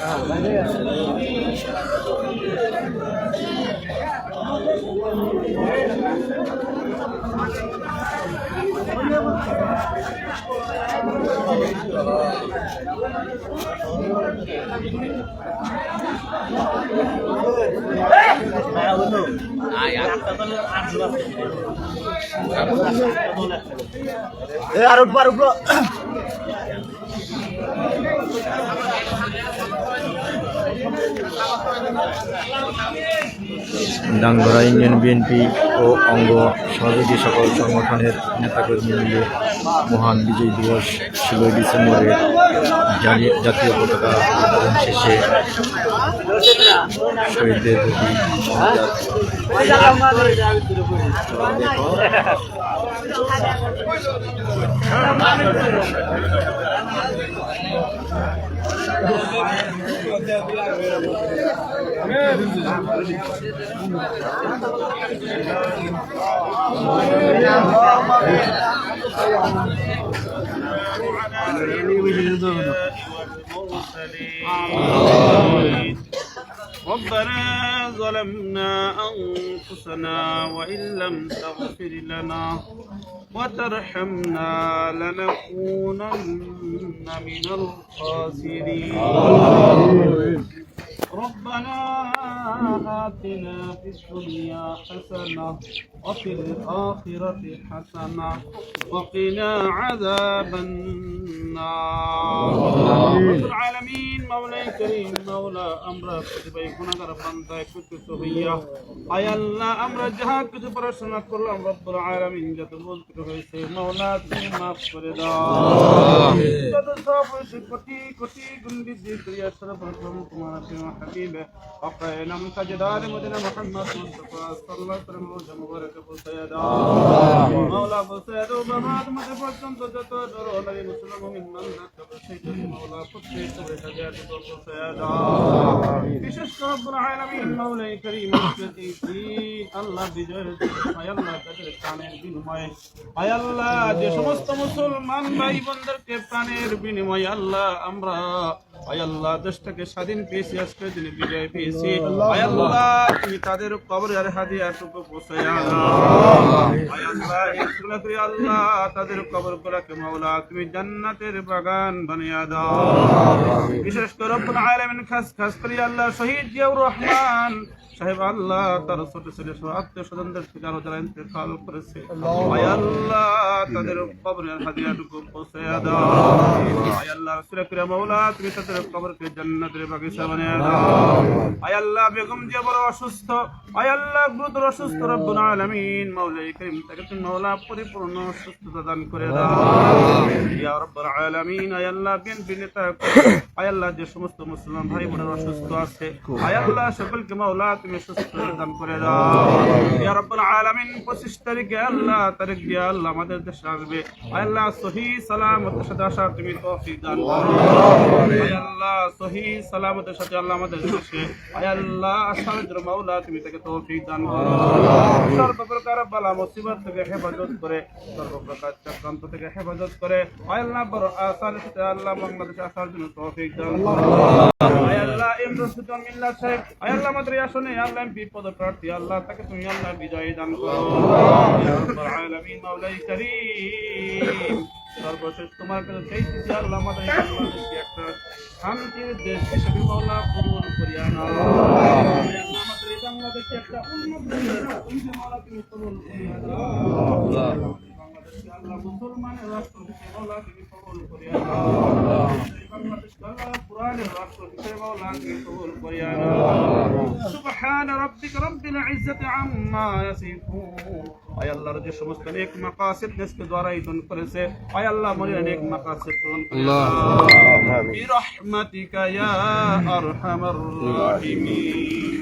Ah, আর উঠবো আর উঠবো। ডাঙ্গরা union BNP ও অঙ্গ সহযোগী সকল সংগঠনের নেতাকর্মী মিলে মহান বিজয় দিবস ষোলোই ডিসেম্বরে জাতীয় পতাকা উত্তোলন শেষে শহীদদের প্রতি ربنا ظلمنا أنفسنا وإن لم تغفر لنا وترحمنا لنكونن من الخاسرين. ربنا آتنا في الدنيا حسنة وفي الآخرة حسنة وقنا عذاب النار رب العالمين مولاي كريم مولا أمر كتب يكون أجر بنداي كتب هيا أي الله أمر جهاد كتب পড়াশোনা করলাম রব্বুল আলামিন যত ভুল ত্রুটি হয়েছে মাওলা তুমি মাফ করে দাও যত সব হয়েছে কোটি কোটি গুণ বৃদ্ধি করিয়া সর্বপ্রথম তোমার প্রিয় হাবিবে অকায় নাম তাজদার মদিনা মুহাম্মদ মুস্তাফা সাল্লাল্লাহু আলাইহি ওয়াসাল্লাম মুবারক পৌঁছায়া দাও। মাওলা পৌঁছায়া দাও বাবা পর্যন্ত যত দর নবী মুসলিম মুমিন বান্দা সব সেই জন্য মাওলা প্রত্যেক করে সাজিয়া দিব পৌঁছায়া দাও। বিশেষ করে রব্বুল আলামিন মাওলাই করিম আল্লাহ বিজয়ের আয় আল্লাহ তাদের প্রাণের বিনিময়ে আয় আল্লাহ যে সমস্ত মুসলমান ভাই বোনদেরকে প্রাণের বিনিময়ে আল্লাহ আমরা আয় আল্লাহ দেশটাকে স্বাধীন পেয়েছি আজকে দিনে বিজয় পেয়েছি আয় আল্লাহ তুমি তাদের কবরের হাদিয়া টুকু পৌঁছায় আল্লাহ এগুলো আল্লাহ তাদের কবর গুলাকে মাওলা, তুমি জান্নাতের বাগান বানিয়ে দাও। বিশেষ করে রব্বুল আলামিন খাস খাস করে আল্লাহ শহীদ জিয়াউর রহমান সাহেব, আল্লাহ তার ছোট ছেলে সহ আত্মীয় স্বজনদের আরও যারা ইন্তেকাল করেছে। আল্লাহ, তাদের কবরের হাদিয়াটুকু পৌঁছে দাও। আল্লাহ করে মাওলা, তুমি তাদের কবরকে জান্নাতের বাগিচা বানিয়ে দাও। বেগম যে বড় অসুস্থ। আয় আল্লাহ গুরুতর অসুস্থ রব্বুল আলামিন। মাওলাই করিম তাকে তুমি মাওলা পরিপূর্ণ সুস্থতা দান করে দাও। ইয়া রব্বুল আলামিন আয় আল্লাহ বিএনপি নেতা আয় আল্লাহ যে সমস্ত মুসলমান ভাই বোনেরা অসুস্থ আছে আয় আল্লাহ সকলকে মাওলা তুমি সুস্থতা দান করে দাও। ইয়া রব্বুল আলামিন 25 তারিখে আল্লাহ তারিখ দিয়ে আল্লাহ আমাদের দেশে আসবে। আল্লাহ সহি সালামতের সাথে আসার তুমি তৌফিক দান আল্লাহ সহি সালামতের সাথে আল্লাহ আমাদের দেশে আল্লাহ আসার মাওলা তুমি তাকে তৌফিক দান করো। সর্বপ্রকার বালা মুসিবত থেকে হেফাজত করে সর্বপ্রকার চক্রান্ত থেকে হেফাজত করে আল্লাহ বড় আসার সাথে আল্লাহ বাংলাদেশে আসার জন্য তৌফিক দান আল্লাহ ইমরুল মিল্লাত সাহেব আল্লাহ আল্লাহ এমপি পদপ্রার্থী আল্লাহ তাকে তুমি আল্লাহ বিজয় দান সর্বশেষ তোমার কাছে চাইতেছি আল্লাহ একটা শান্তির দেশ হিসেবে মাওলা কবুল নাও আমাদের একটা উন্নত তুমি কবুল করিয়া বাংলাদেশকে আল্লাহ মুসলমানের রাষ্ট্র হিসেবে মাওলা তুমি সুবহান রাব্বিকা রাব্বিল ইজ্জাতি আম্মা ইয়াসিফুন। আয় আল্লাহর যে সমস্ত নেক মাকাসিদ দেশকে দ্বারাই দন করেছে আয় আল্লাহ মনের নেক মাকাসিদ পূরণ করে দাও। বিরহমাতিকা ইয়া আরহামার রাহিমিন।